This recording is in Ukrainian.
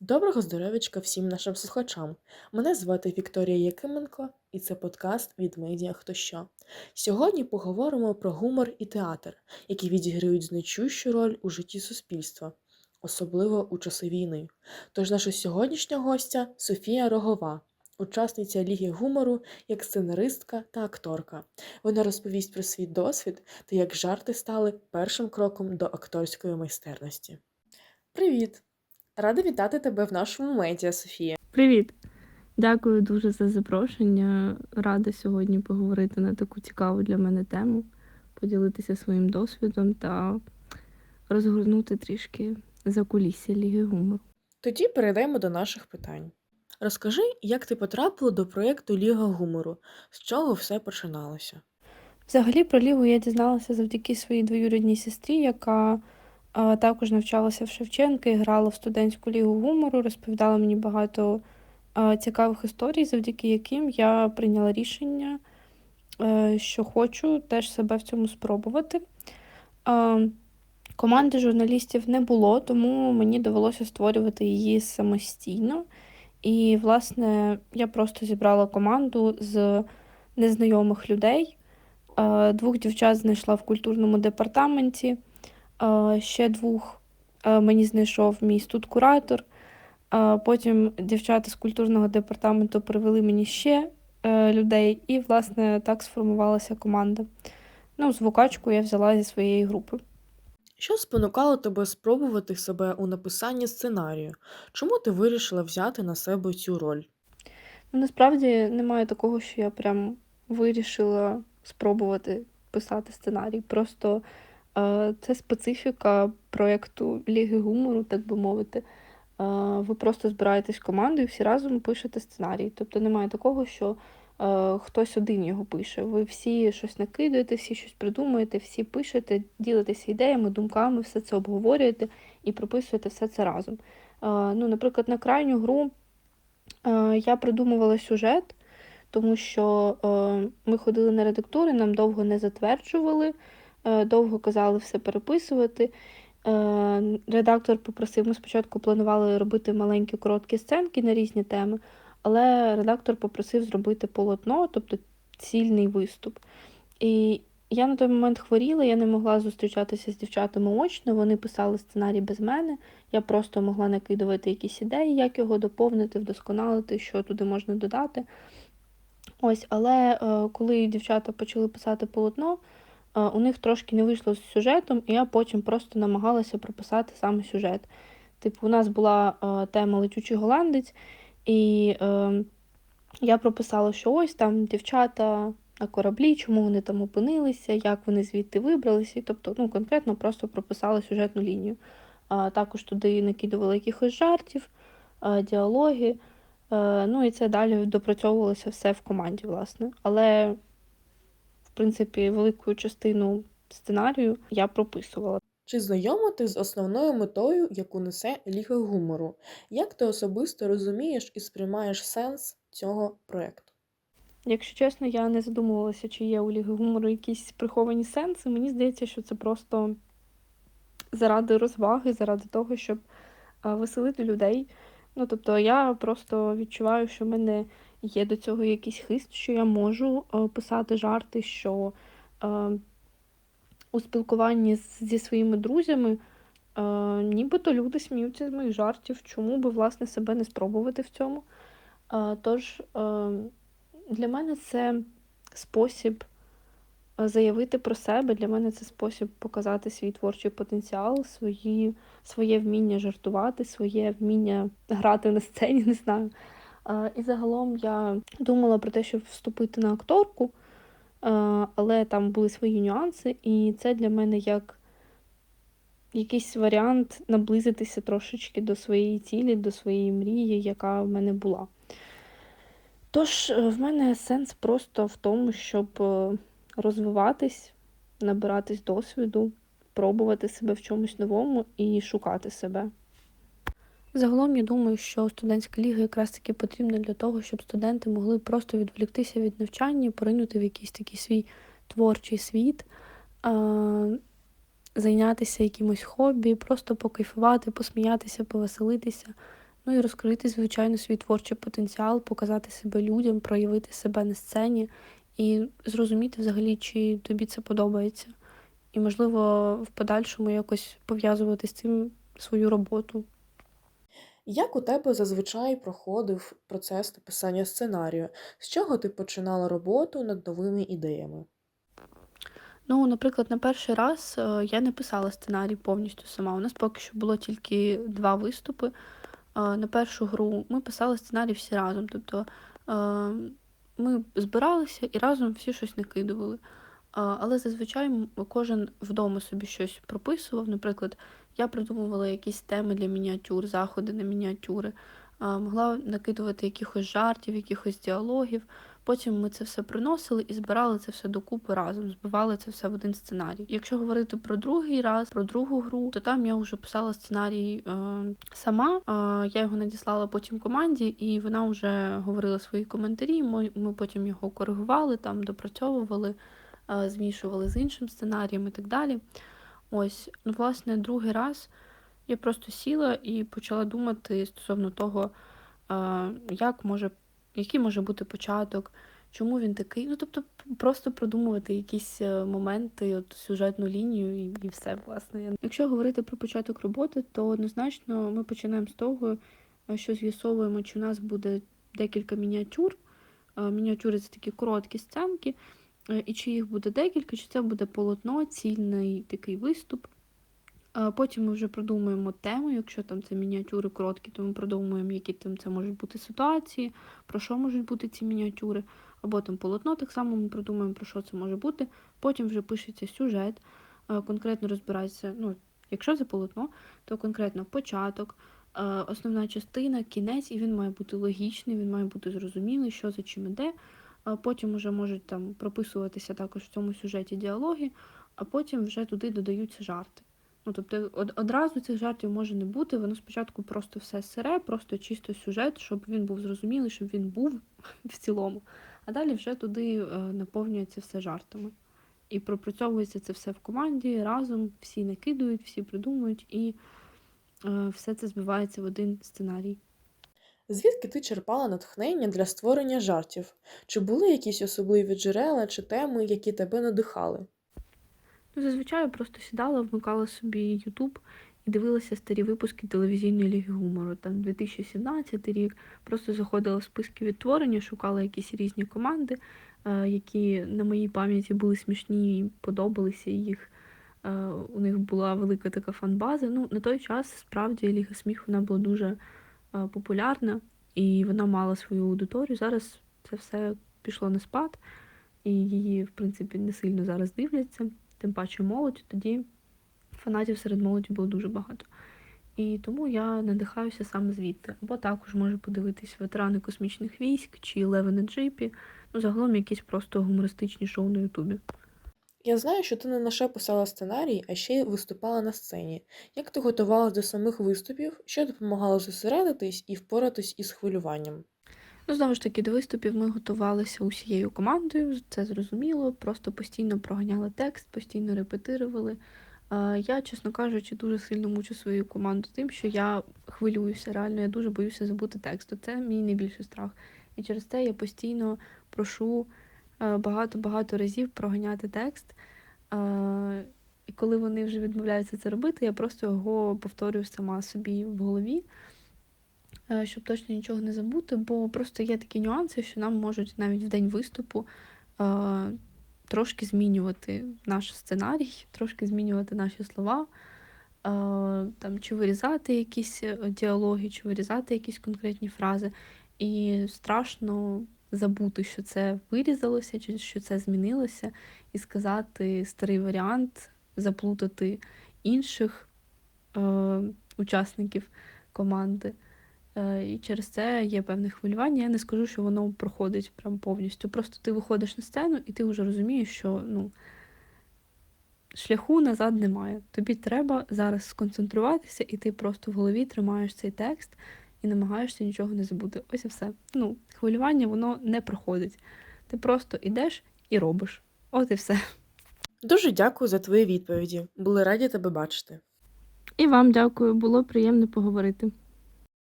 Доброго здоров'ячка всім нашим слухачам. Мене звати Вікторія Якименко, і це подкаст від медіа Хто що. Сьогодні поговоримо про гумор і театр, які відіграють значущу роль у житті суспільства, особливо у часи війни. Тож наша сьогоднішня гостя Софія Рогова, учасниця Ліги гумору як сценаристка та акторка. Вона розповість про свій досвід та як жарти стали першим кроком до акторської майстерності. Привіт! Рада вітати тебе в нашому медіа, Софія. Привіт! Дякую дуже за запрошення. Рада сьогодні поговорити на таку цікаву для мене тему, поділитися своїм досвідом та розгорнути трішки за кулісся Ліги гумору. Тоді перейдемо до наших питань. Розкажи, як ти потрапила до проєкту Ліга гумору, з чого все починалося? Взагалі про лігу я дізналася завдяки своїй двоюрідній сестрі, яка також навчалася в Шевченка грала в студентську лігу гумору, розповідала мені багато цікавих історій, завдяки яким я прийняла рішення, е, що хочу теж себе в цьому спробувати. Команди журналістів не було, тому мені довелося створювати її самостійно. І, власне, я просто зібрала команду з незнайомих людей. Двох дівчат знайшла в культурному департаменті, ще двох мені знайшов мій студкуратор. Потім дівчата з культурного департаменту привели мені ще е, людей, і, власне, так сформувалася команда. Ну, звукачку я взяла зі своєї групи. Що спонукало тебе спробувати себе у написанні сценарію? Чому ти вирішила взяти на себе цю роль? Ну, насправді немає такого, що я прям вирішила спробувати писати сценарій. Просто це специфіка проєкту Ліги гумору, так би мовити. Ви просто збираєтесь командою, всі разом пишете сценарій. Тобто немає такого, що хтось один його пише. Ви всі щось накидаєте, всі щось придумуєте, всі пишете, ділитеся ідеями, думками, все це обговорюєте і прописуєте все це разом. Ну, наприклад, на крайню гру я придумувала сюжет, тому що ми ходили на редактури, нам довго не затверджували, довго казали все переписувати. Е, редактор попросив, ми спочатку планували робити маленькі короткі сценки на різні теми, але редактор попросив зробити полотно, тобто цільний виступ. І я на той момент хворіла, я не могла зустрічатися з дівчатами очно, вони писали сценарій без мене. Я просто могла накидувати якісь ідеї, як його доповнити, вдосконалити, що туди можна додати. Ось, але е, коли дівчата почали писати полотно, е, у них трошки не вийшло з сюжетом, і я потім просто намагалася прописати саме сюжет. Типу, у нас була е, тема Летючий голландець, і е, я прописала, що ось там дівчата на кораблі, чому вони там опинилися, як вони звідти вибралися. І, Тобто, ну, конкретно просто прописала сюжетну лінію. А, також туди накидувала якихось жартів, а, діалоги. Е, Ну і це далі допрацьовувалося все в команді, власне. Але, принципі, велику частину сценарію я прописувала. Чи знайома ти з основною метою, яку несе Ліга гумору? Як ти особисто розумієш і сприймаєш сенс цього проєкту? Якщо чесно, я не задумувалася, чи є у Ліги гумору якісь приховані сенси. Мені здається, що це просто заради розваги, заради того, щоб веселити людей. Ну, тобто, я просто відчуваю, що в мене є до цього якийсь хист, що я можу е, писати жарти, що е, у спілкуванні зі своїми друзями е, нібито люди сміються з моїх жартів, чому би, власне, себе не спробувати в цьому. Тож, для мене це спосіб заявити про себе. Для мене це спосіб показати свій творчий потенціал, свої, своє вміння жартувати, своє вміння грати на сцені, не знаю. І загалом я думала про те, щоб вступити на акторку, але там були свої нюанси, і це для мене як якийсь варіант наблизитися трошечки до своєї цілі, до своєї мрії, яка в мене була. Тож, е, в мене сенс просто в тому, щоб е, розвиватись, набиратись досвіду, пробувати себе в чомусь новому і шукати себе. Загалом я думаю, що студентська ліга якраз таки потрібна для того, щоб студенти могли просто відволіктися від навчання, поринути в якийсь такий свій творчий світ, зайнятися якимось хобі, просто покайфувати, посміятися, повеселитися. Ну і розкрити, звичайно, свій творчий потенціал, показати себе людям, проявити себе на сцені і зрозуміти взагалі, чи тобі це подобається. І, можливо, в подальшому якось пов'язувати з цим свою роботу. Як у тебе зазвичай проходив процес написання сценарію? З чого ти починала роботу над новими ідеями? Ну, наприклад, на перший раз е, я не писала сценарій повністю сама. У нас поки що було тільки два виступи. Е, На першу гру ми писали сценарій всі разом. Тобто е, ми збиралися і разом всі щось накидували. Але зазвичай кожен вдома собі щось прописував. Наприклад, я придумувала якісь теми для мініатюр, заходи на мініатюри, могла накидувати якихось жартів, якихось діалогів. Потім ми це все приносили і збирали це все докупи разом, збивали це все в один сценарій. Якщо говорити про другий раз, про другу гру, то там я вже писала сценарій е, сама. Е, я його надіслала потім команді, і вона вже говорила свої коментарі. Ми, ми потім його коригували, там допрацьовували, змішували з іншим сценарієм і так далі. Ось, ну, власне, другий раз я просто сіла і почала думати стосовно того, е, як може який може бути початок, чому він такий. Ну, тобто, просто продумувати якісь е, моменти, от сюжетну лінію і, і все, власне. Якщо говорити про початок роботи, то однозначно ми починаємо з того, е, що з'ясовуємо, чи у нас буде декілька мініатюр. Е, Мініатюри це такі короткі сценки, е, і чи їх буде декілька, чи це буде полотно, цільний такий виступ. Потім ми вже продумуємо тему, якщо там це мініатюри короткі, то ми продумуємо, які там це можуть бути ситуації, про що можуть бути ці мініатюри, або там полотно, так само ми продумуємо, про що це може бути. Потім вже пишеться сюжет, е, конкретно розбирається, ну, якщо це полотно, то конкретно початок, е, основна частина, кінець, і він має бути логічний, він має бути зрозумілий, що за чим іде. А Потім вже можуть там прописуватися також в цьому сюжеті діалоги, а потім вже туди додаються жарти. Ну, тобто од- одразу цих жартів може не бути. Воно спочатку просто все сире, просто чисто сюжет, щоб він був зрозумілий, щоб він був в цілому. А далі вже туди е, наповнюється все жартами. І пропрацьовується це все в команді, разом всі накидують, всі придумують, і е, все це збивається в один сценарій. Звідки ти черпала натхнення для створення жартів? Чи були якісь особливі джерела чи теми, які тебе надихали? Ну, зазвичай я просто сідала, вмикала собі Ютуб і дивилася старі випуски телевізійної ліги гумору. Там 2017 рік. Просто заходила в списки відтворення, шукала якісь різні команди, е, які на моїй пам'яті були смішні і подобалися їх. е, У них була велика така фан-база. Ну, на той час справді Ліга сміху вона була дуже популярна і вона мала свою аудиторію. Зараз це все пішло на спад, і її, в принципі, не сильно зараз дивляться тим паче молодь, тоді фанатів серед молоді було дуже багато. І тому я надихаюся саме звідти. Або також можу подивитись ветерани космічних військ чи Леви на джипі, ну загалом якісь просто гумористичні шоу на Ютубі. Я знаю, що ти не лише писала сценарій, а ще й виступала на сцені. Як ти готувалась до самих виступів, що допомагало зосередитись і впоратись із хвилюванням? Ну, знову ж таки, до виступів ми готувалися усією командою, це зрозуміло, просто постійно проганяли текст, постійно репетирували. Я, чесно кажучи, дуже сильно мучу свою команду тим, що я хвилююся, реально, я дуже боюся забути текст. Це мій найбільший страх. І через це я постійно прошу е, багато-багато разів проганяти текст. І коли вони вже відмовляються це робити, я просто його повторюю сама собі в голові е, щоб точно нічого не забути, бо просто є такі нюанси, що нам можуть навіть в день виступу е, трошки змінювати наш сценарій, трошки змінювати наші слова, е, там, чи вирізати якісь діалоги, чи вирізати якісь конкретні фрази. І страшно забути, що це вирізалося, чи що це змінилося, і сказати старий варіант, заплутати інших е, учасників команди. Е, І через це є певне хвилювання. Я не скажу, що воно проходить прям повністю. Просто ти виходиш на сцену і ти вже розумієш, що ну, шляху назад немає. Тобі треба зараз сконцентруватися, і ти просто в голові тримаєш цей текст і намагаєшся нічого не забути. Ось і все. Ну, хвилювання воно не проходить. Ти просто йдеш і робиш. От і все. Дуже дякую за твої відповіді. Були раді тебе бачити. І вам дякую, було приємно поговорити.